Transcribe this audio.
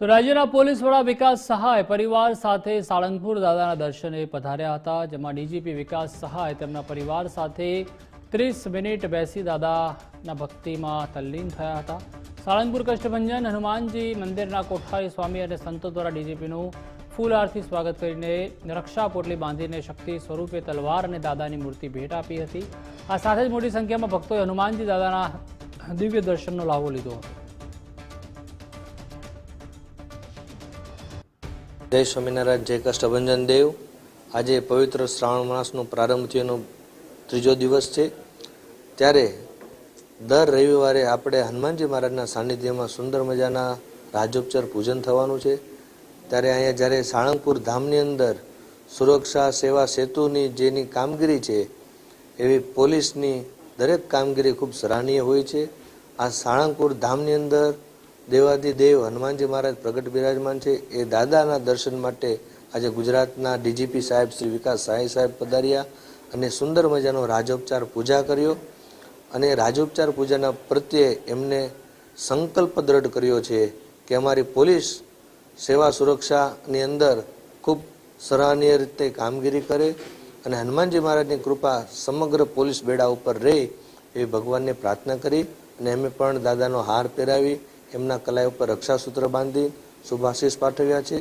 તો રાજ્યના પોલીસ વડા વિકાસ સહાય પરિવાર સાથે સાળંગપુર દાદાના દર્શને પધાર્યા હતા, જેમાં ડીજીપી વિકાસ સહાય તેમના પરિવાર સાથે ત્રીસ મિનિટ બેસી દાદાના ભક્તિમાં તલ્લીન થયા હતા. સાળંગપુર કષ્ટભંજન હનુમાનજી મંદિરના કોઠારી સ્વામી અને સંતો દ્વારા ડીજીપીનું ફૂલ આરતી સ્વાગત કરીને રક્ષા પોટલી બાંધીને શક્તિ સ્વરૂપે તલવાર અને દાદાની મૂર્તિ ભેટ આપી હતી. આ સાથે જ મોટી સંખ્યામાં ભક્તોએ હનુમાનજી દાદાના દિવ્ય દર્શનનો લાભો લીધો હતો. જય સ્વામિનારાયણ, જય કષ્ટભંજન દેવ. આજે પવિત્ર શ્રાવણ માસનો પ્રારંભ થયોનો ત્રીજો દિવસ છે. ત્યારે દર રવિવારે આપણે હનુમાનજી મહારાજના સાનિધ્યમાં સુંદર મજાના રાજોપચાર પૂજન થવાનું છે. ત્યારે અહીંયા જ્યારે સાળંગપુર ધામની અંદર સુરક્ષા, સેવા, સેતુની જેની કામગીરી છે, એવી પોલીસની દરેક કામગીરી ખૂબ સરાહનીય હોય છે. આ સાળંગપુર ધામની અંદર દેવાદિદેવ હનુમાનજી મહારાજ પ્રગટ બિરાજમાન છે. એ દાદાના દર્શન માટે આજે ગુજરાતના ડીજીપી સાહેબ શ્રી વિકાસ સાંઈ સાહેબ પધાર્યા અને સુંદર મજાનો રાજોપચાર પૂજા કર્યો. અને રાજોપચાર પૂજાના પ્રત્યે એમને સંકલ્પ દ્રઢ કર્યો છે કે અમારી પોલીસ સેવા સુરક્ષાની અંદર ખૂબ સરાહનીય રીતે કામગીરી કરે અને હનુમાનજી મહારાજની કૃપા સમગ્ર પોલીસ બેડા ઉપર રહે એવી ભગવાનને પ્રાર્થના કરી અને એમે પણ દાદાનો હાર પહેરાવી એમના કલાઈ ઉપર રક્ષાસૂત્ર બાંધી શુભાશીષ પાઠવ્યા છે.